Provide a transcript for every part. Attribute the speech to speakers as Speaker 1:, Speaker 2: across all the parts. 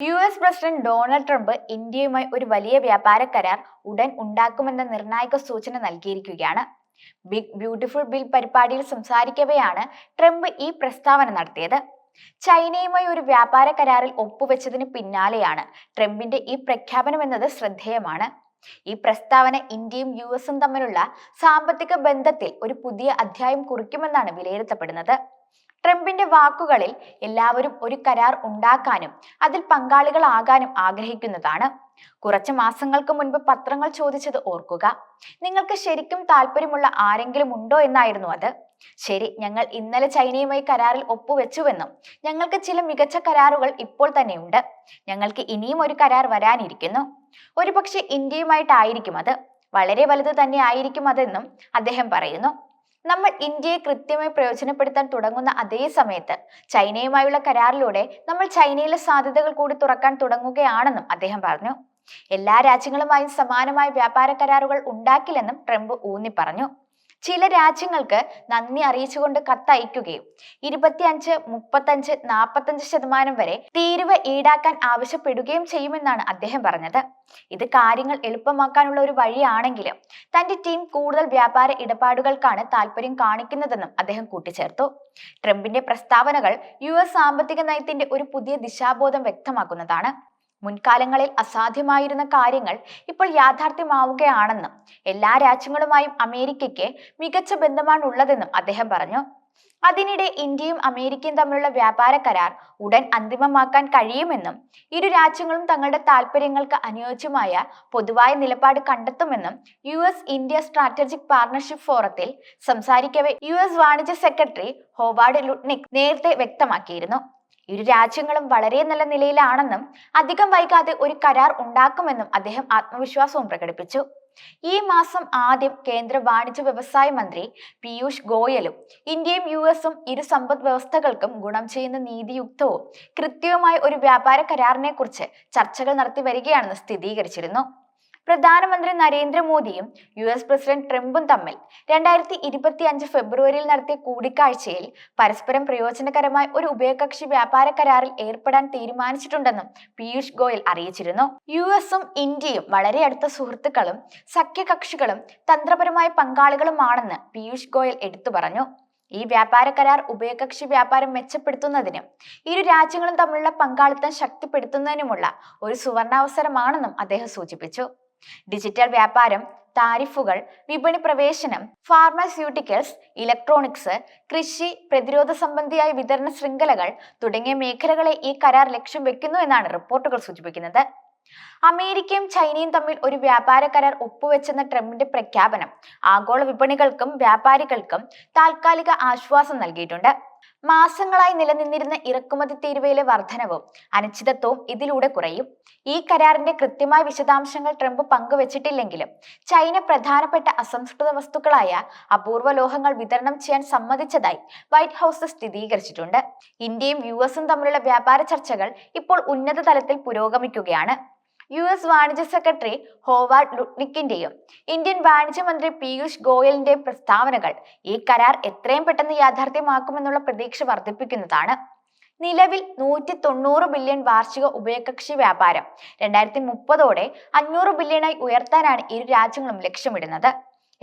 Speaker 1: U S president Donald Trump ഇന്ത്യയുമായി ഒരു വലിയ വ്യാപാര കരാർ ഉടൻ ഉണ്ടാക്കുമെന്ന നിർണായക സൂചന നൽകിയിരിക്കുകയാണ്. ബിഗ് ബ്യൂട്ടിഫുൾ ബിൽ പരിപാടിയിൽ സംസാരിക്കവെയാണ് ട്രംപ് ഈ പ്രസ്താവന നടത്തിയത്. ചൈനയുമായി ഒരു വ്യാപാര കരാറിൽ ഒപ്പുവെച്ചതിന് പിന്നാലെയാണ് ട്രംപിന്റെ ഈ പ്രഖ്യാപനം എന്നത് ശ്രദ്ധേയമാണ്. ഈ പ്രസ്താവന ഇന്ത്യയും യു എസും തമ്മിലുള്ള സാമ്പത്തിക ബന്ധത്തിൽ ഒരു പുതിയ അധ്യായം കുറിക്കുമെന്നാണ് വിലയിരുത്തപ്പെടുന്നത്. ട്രംപിന്റെ വാക്കുകളിൽ എല്ലാവരും ഒരു കരാർ ഉണ്ടാക്കാനും അതിൽ പങ്കാളികളാകാനും ആഗ്രഹിക്കുന്നതാണ്. കുറച്ച് മാസങ്ങൾക്ക് മുൻപ് പത്രങ്ങൾ ചോദിച്ചത് ഓർക്കുക. നിങ്ങൾക്ക് ശരിക്കും താല്പര്യമുള്ള ആരെങ്കിലും ഉണ്ടോ എന്നായിരുന്നു അത്. ശരി ഞങ്ങൾ ഇന്നലെ ചൈനയുമായി കരാറിൽ ഒപ്പുവെച്ചുവെന്നും ഞങ്ങൾക്ക് ചില മികച്ച കരാറുകൾ ഇപ്പോൾ തന്നെയുണ്ട്. ഞങ്ങൾക്ക് ഇനിയും ഒരു കരാർ വരാനിരിക്കുന്നു. ഒരുപക്ഷെ ഇന്ത്യയുമായിട്ടായിരിക്കും അത്. വളരെ വലുത് തന്നെ ആയിരിക്കും അതെന്നും അദ്ദേഹം പറയുന്നു. നമ്മൾ ഇന്ത്യയെ കൃത്യമായി പ്രയോജനപ്പെടുത്താൻ തുടങ്ങുന്ന അതേ സമയത്ത് ചൈനയുമായുള്ള കരാറിലൂടെ നമ്മൾ ചൈനയിലെ സാധ്യതകൾ കൂടി തുറക്കാൻ തുടങ്ങുകയാണെന്നും അദ്ദേഹം പറഞ്ഞു. എല്ലാ രാജ്യങ്ങളുമായും സമാനമായ വ്യാപാര കരാറുകൾ ഉണ്ടാക്കില്ലെന്നും ട്രംപ് ഊന്നി പറഞ്ഞു ചില രാജ്യങ്ങൾക്ക് നന്ദി അറിയിച്ചുകൊണ്ട് കത്തയക്കുകയും ഇരുപത്തിയഞ്ച് മുപ്പത്തഞ്ച് നാൽപ്പത്തഞ്ച് ശതമാനം വരെ തീരുവ ഈടാക്കാൻ ആവശ്യപ്പെടുകയും ചെയ്യുമെന്നാണ് അദ്ദേഹം പറഞ്ഞത്. ഇത് കാര്യങ്ങൾ എളുപ്പമാക്കാനുള്ള ഒരു വഴിയാണെങ്കിലും തന്റെ ടീം കൂടുതൽ വ്യാപാര ഇടപാടുകൾക്കാണ് താല്പര്യം കാണിക്കുന്നതെന്നും അദ്ദേഹം കൂട്ടിച്ചേർത്തു. ട്രംപിന്റെ പ്രസ്താവനകൾ യു സാമ്പത്തിക നയത്തിന്റെ ഒരു പുതിയ ദിശാബോധം വ്യക്തമാക്കുന്നതാണ്. മുൻകാലങ്ങളിൽ അസാധ്യമായിരുന്ന കാര്യങ്ങൾ ഇപ്പോൾ യാഥാർത്ഥ്യമാവുകയാണെന്നും എല്ലാ രാജ്യങ്ങളുമായും അമേരിക്കയ്ക്ക് മികച്ച ബന്ധമാണ് ഉള്ളതെന്നും അദ്ദേഹം പറഞ്ഞു. അതിനിടെ ഇന്ത്യയും അമേരിക്കയും തമ്മിലുള്ള വ്യാപാര കരാർ ഉടൻ അന്തിമമാക്കാൻ കഴിയുമെന്നും ഇരു രാജ്യങ്ങളും തങ്ങളുടെ താൽപ്പര്യങ്ങൾക്ക് അനുയോജ്യമായ പൊതുവായ നിലപാട് കണ്ടെത്തുമെന്നും U S India strategic partnership ഫോറത്തിൽ സംസാരിക്കവെ യു എസ് വാണിജ്യ സെക്രട്ടറി ഹോവാർഡ് ലുട്നിക് നേരത്തെ വ്യക്തമാക്കിയിരുന്നു. ഇരു രാജ്യങ്ങളും വളരെ നല്ല നിലയിലാണെന്നും അധികം വൈകാതെ ഒരു കരാർ ഉണ്ടാക്കുമെന്നും അദ്ദേഹം ആത്മവിശ്വാസവും പ്രകടിപ്പിച്ചു. ഈ മാസം ആദ്യം കേന്ദ്ര വാണിജ്യ വ്യവസായ മന്ത്രി പീയൂഷ് ഗോയലും ഇന്ത്യയും യു എസും ഇരു സമ്പദ് വ്യവസ്ഥകൾക്കും ഗുണം ചെയ്യുന്ന നീതിയുക്തവും കൃത്യവുമായ ഒരു വ്യാപാര കരാറിനെ കുറിച്ച് ചർച്ചകൾ നടത്തി വരികയാണെന്ന് സ്ഥിരീകരിച്ചിരുന്നു. പ്രധാനമന്ത്രി നരേന്ദ്രമോദിയും യു എസ് പ്രസിഡന്റ് ട്രംപും തമ്മിൽ രണ്ടായിരത്തി ഇരുപത്തി അഞ്ച് ഫെബ്രുവരിയിൽ നടത്തിയ കൂടിക്കാഴ്ചയിൽ പരസ്പരം പ്രയോജനകരമായ ഒരു ഉഭയകക്ഷി വ്യാപാര കരാറിൽ ഏർപ്പെടാൻ തീരുമാനിച്ചിട്ടുണ്ടെന്നും പീയൂഷ് ഗോയൽ അറിയിച്ചിരുന്നു. യു എസും ഇന്ത്യയും വളരെ അടുത്ത സുഹൃത്തുക്കളും സഖ്യകക്ഷികളും തന്ത്രപരമായ പങ്കാളികളുമാണെന്ന് പീയൂഷ് ഗോയൽ എടുത്തു പറഞ്ഞു. ഈ വ്യാപാര കരാർ ഉഭയകക്ഷി വ്യാപാരം മെച്ചപ്പെടുത്തുന്നതിനും ഇരു രാജ്യങ്ങളും തമ്മിലുള്ള പങ്കാളിത്തം ശക്തിപ്പെടുത്തുന്നതിനുമുള്ള ഒരു സുവർണാവസരമാണെന്നും അദ്ദേഹം സൂചിപ്പിച്ചു. ഡിജിറ്റൽ വ്യാപാരം താരിഫുകൾ വിപണി പ്രവേശനം ഫാർമസ്യൂട്ടിക്കൽസ് ഇലക്ട്രോണിക്സ് കൃഷി പ്രതിരോധ സംബന്ധിയായ വിതരണ ശൃംഖലകൾ തുടങ്ങിയ മേഖലകളെ ഈ കരാർ ലക്ഷ്യം വെക്കുന്നു എന്നാണ് റിപ്പോർട്ടുകൾ സൂചിപ്പിക്കുന്നത്. അമേരിക്കയും ചൈനയും തമ്മിൽ ഒരു വ്യാപാര കരാർ ഒപ്പുവെച്ചെന്ന ട്രംപിന്റെ പ്രഖ്യാപനം ആഗോള വിപണികൾക്കും വ്യാപാരികൾക്കും താൽക്കാലിക ആശ്വാസം നൽകിയിട്ടുണ്ട്. മാസങ്ങളായി നിലനിന്നിരുന്ന ഇറക്കുമതി തീരുവയിലെ വർധനവും അനിശ്ചിതത്വവും ഇതിലൂടെ കുറയും. ഈ കരാറിന്റെ കൃത്യമായ വിശദാംശങ്ങൾ ട്രംപ് പങ്കുവച്ചിട്ടില്ലെങ്കിലും ചൈന പ്രധാനപ്പെട്ട അസംസ്കൃത വസ്തുക്കളായ അപൂർവ ലോഹങ്ങൾ വിതരണം ചെയ്യാൻ സമ്മതിച്ചതായി വൈറ്റ് ഹൗസ് സ്ഥിരീകരിച്ചിട്ടുണ്ട്. ഇന്ത്യയും യു എസും തമ്മിലുള്ള വ്യാപാര ചർച്ചകൾ ഇപ്പോൾ ഉന്നത തലത്തിൽ പുരോഗമിക്കുകയാണ്. യു എസ് വാണിജ്യ സെക്രട്ടറി ഹോവാർഡ് ലുട്നിക്കിന്റെയും ഇന്ത്യൻ വാണിജ്യ മന്ത്രി പീയൂഷ് ഗോയലിന്റെ പ്രസ്താവനകൾ ഈ കരാർ എത്രയും പെട്ടെന്ന് യാഥാർത്ഥ്യമാക്കുമെന്നുള്ള പ്രതീക്ഷ വർദ്ധിപ്പിക്കുന്നതാണ്. നിലവിൽ നൂറ്റി തൊണ്ണൂറ് ബില്യൺ വാർഷിക ഉഭയകക്ഷി വ്യാപാരം രണ്ടായിരത്തി മുപ്പതോടെ അഞ്ഞൂറ് ബില്യണായി ഉയർത്താനാണ് ഇരു രാജ്യങ്ങളും ലക്ഷ്യമിടുന്നത്.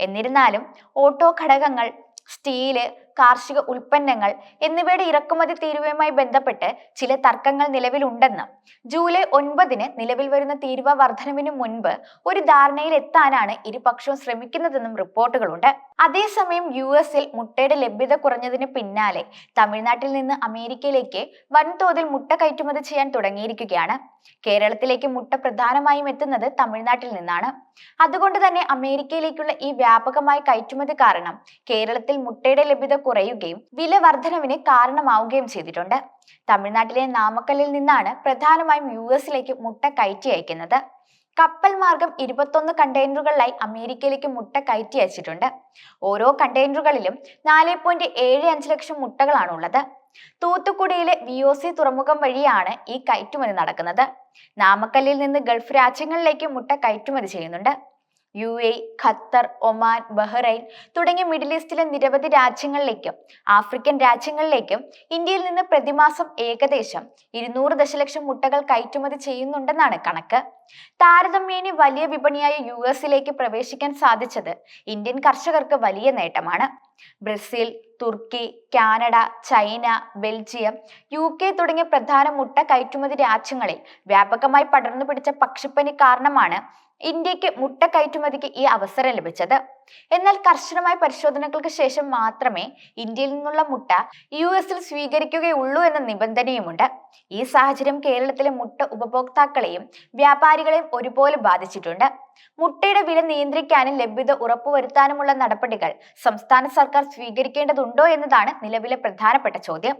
Speaker 1: എന്നിരുന്നാലും ഓട്ടോ ഘടകങ്ങൾ സ്റ്റീൽ കാർഷിക ഉൽപ്പന്നങ്ങൾ എന്നിവയുടെ ഇറക്കുമതി തീരുവയുമായി ബന്ധപ്പെട്ട് ചില തർക്കങ്ങൾ നിലവിലുണ്ടെന്ന്. ജൂലൈ ഒൻപതിന് നിലവിൽ വരുന്ന തീരുവ വർധനവിന് മുൻപ് ഒരു ധാരണയിൽ എത്താനാണ് ഇരുപക്ഷവും ശ്രമിക്കുന്നതെന്നും റിപ്പോർട്ടുകളുണ്ട്. അതേസമയം യു എസിൽ മുട്ടയുടെ ലഭ്യത കുറഞ്ഞതിന് പിന്നാലെ തമിഴ്നാട്ടിൽ നിന്ന് അമേരിക്കയിലേക്ക് വൻതോതിൽ മുട്ട കയറ്റുമതി ചെയ്യാൻ തുടങ്ങിയിരിക്കുകയാണ്. കേരളത്തിലേക്ക് മുട്ട പ്രധാനമായും എത്തുന്നത് തമിഴ്നാട്ടിൽ നിന്നാണ്. അതുകൊണ്ട് തന്നെ അമേരിക്കയിലേക്കുള്ള ഈ വ്യാപകമായ കയറ്റുമതി കാരണം കേരളത്തിൽ മുട്ടയുടെ ലഭ്യത കുറയുകയും വില വർധനവിന് കാരണമാവുകയും ചെയ്തിട്ടുണ്ട്. തമിഴ്നാട്ടിലെ നാമക്കല്ലിൽ നിന്നാണ് പ്രധാനമായും യു എസിലേക്ക് മുട്ട കയറ്റി അയക്കുന്നത്. കപ്പൽ മാർഗം ഇരുപത്തൊന്ന് കണ്ടെയ്നറുകളിലായി അമേരിക്കയിലേക്ക് മുട്ട കയറ്റി അയച്ചിട്ടുണ്ട്. ഓരോ കണ്ടെയ്നറുകളിലും നാല് പോയിന്റ് ഏഴ് അഞ്ച് ലക്ഷം മുട്ടകളാണ് ഉള്ളത് തൂത്തുക്കുടിയിലെ വി ഒ സി തുറമുഖം വഴിയാണ് ഈ കയറ്റുമതി നടക്കുന്നത്. നാമക്കല്ലിൽ നിന്ന് ഗൾഫ് രാജ്യങ്ങളിലേക്ക് മുട്ട കയറ്റുമതി ചെയ്യുന്നുണ്ട്. U A Qatar Oman Bahrain തുടങ്ങിയ മിഡിൽ ഈസ്റ്റിലെ നിരവധി രാജ്യങ്ങളിലേക്കും ആഫ്രിക്കൻ രാജ്യങ്ങളിലേക്കും ഇന്ത്യയിൽ നിന്ന് പ്രതിമാസം ഏകദേശം ഇരുന്നൂറ് ദശലക്ഷം മുട്ടകൾ കയറ്റുമതി ചെയ്യുന്നുണ്ടെന്നാണ് കണക്ക്. താരതമ്യേന വലിയ വിപണിയായ യു എസിലേക്ക് പ്രവേശിക്കാൻ സാധിച്ചത് ഇന്ത്യൻ കർഷകർക്ക് വലിയ നേട്ടമാണ്. Brazil Turkey Canada China Belgium U K തുടങ്ങിയ പ്രധാന മുട്ട കയറ്റുമതി രാജ്യങ്ങളിൽ വ്യാപകമായി പടർന്നു പിടിച്ച പക്ഷിപ്പനി കാരണമാണ് ഇന്ത്യയ്ക്ക് മുട്ട കയറ്റുമതിക്ക് ഈ അവസരം ലഭിച്ചത്. എന്നാൽ കർശനമായ പരിശോധനകൾക്ക് ശേഷം മാത്രമേ ഇന്ത്യയിൽ നിന്നുള്ള മുട്ട യു എസിൽ സ്വീകരിക്കുകയുള്ളൂ എന്ന നിബന്ധനയുമുണ്ട്. ഈ സാഹചര്യം കേരളത്തിലെ മുട്ട ഉപഭോക്താക്കളെയും വ്യാപാരികളെയും ഒരുപോലെ ബാധിച്ചിട്ടുണ്ട്. മുട്ടയുടെ വില നിയന്ത്രിക്കാനും ലഭ്യത ഉറപ്പുവരുത്താനുമുള്ള നടപടികൾ സംസ്ഥാന സർക്കാർ സ്വീകരിക്കേണ്ടതുണ്ടോ എന്നതാണ് നിലവിലെ പ്രധാനപ്പെട്ട ചോദ്യം.